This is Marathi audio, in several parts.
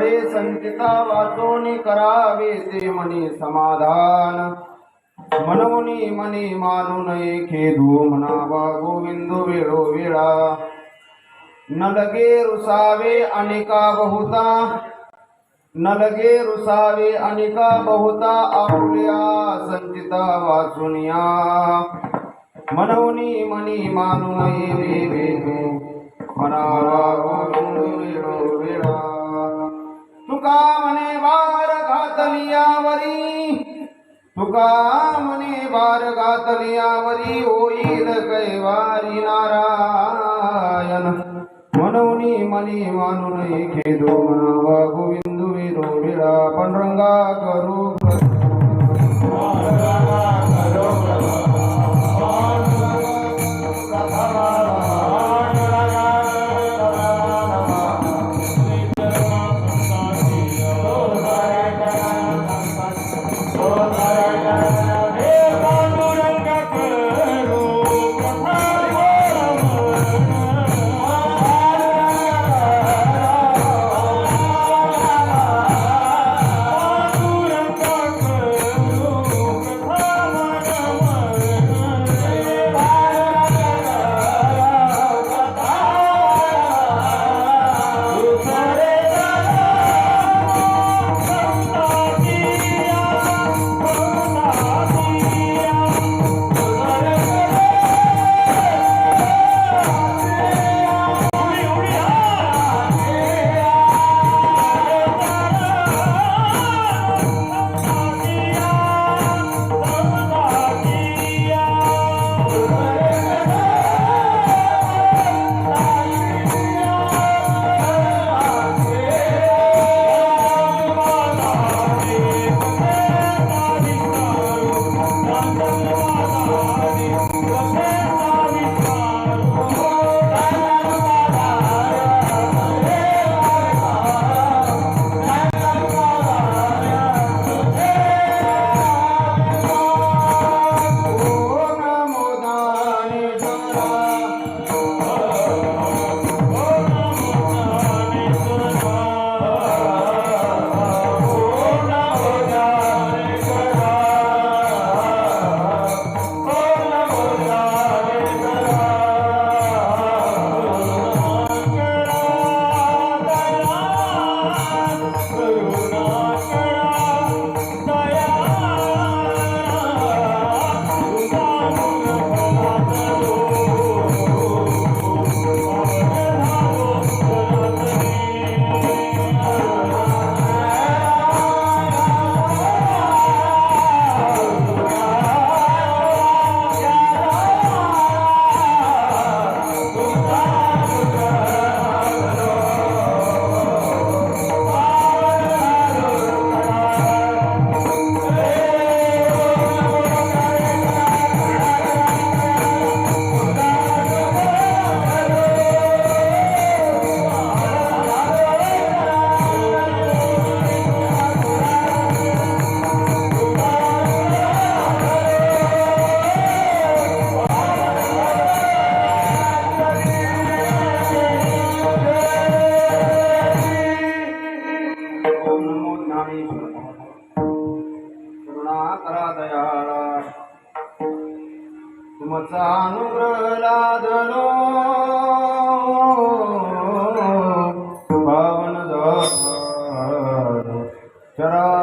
घडे संचिता वाचोनी करावे ते मनी समाधान. मनोनी मनी मानू नये खेदू म्हणावा गोविंदू वेळो वेळा. न लगे रुसावे अनेका बहुता. न लगे रुसावे अनेका बहुता आपुल्या संचिता वाचुनिया मनवनी मनी मानू नये रे म्हणावा गोविंदू तुका म्हणे वार घातलियावरी होईल कैवारी नारायण मनवनी मनी मानू नये खेदो म्हणावा गोविंदू वेळो वेळा पांडुरंगा करू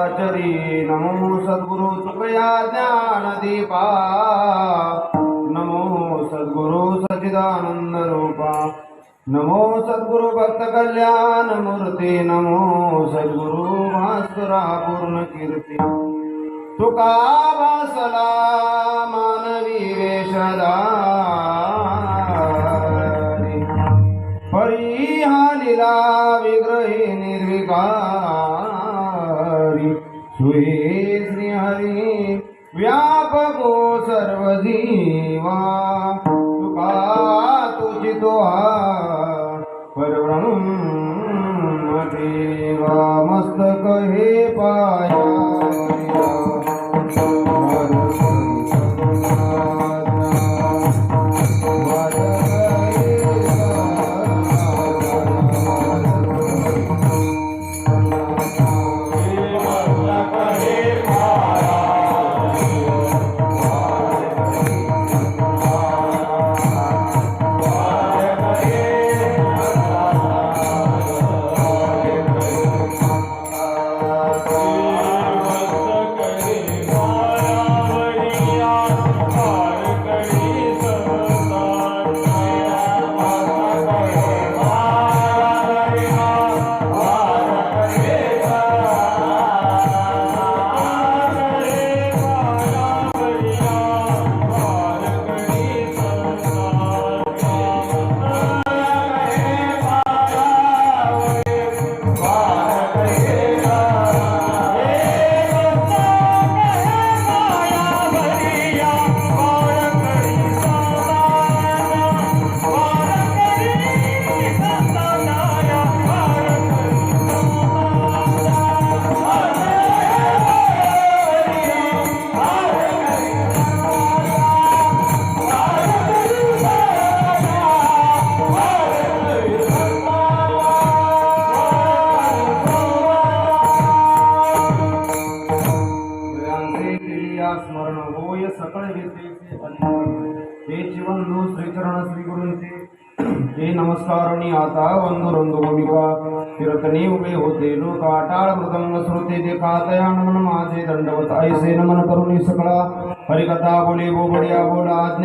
चरी नमो सद्गुरु कृपया ज्ञान दीपा. नमो सद्गुरु सचिदानंद रूपा. नमो सद्गुरु भक्त कल्याण मूर्ती. नमो सद्गुरु भास्करा पूर्ण कीर्ती. तुका वासला मानवी वेशदा परी हा विग्रही निर्विकार. सुहे श्रीहरी व्यापको सर्व जीवा तुका तुझी तो परब्रह्म देवा मस्तक हे पाया. केलिया स्मरण होय सकळ विद्येचे अन्न हे चिवंदू श्रीचरण श्री गुरूंचे हे नमस्कारणी आता वंदू रंदू भूमिका कीर्तनी उभे होते लोक आटाळ मृदंग श्रोते ते कातया नमन माझे दंडवत ऐसे नमन करुणी सकळा हरिकथा बोले बोबडिया बोला आज्ञा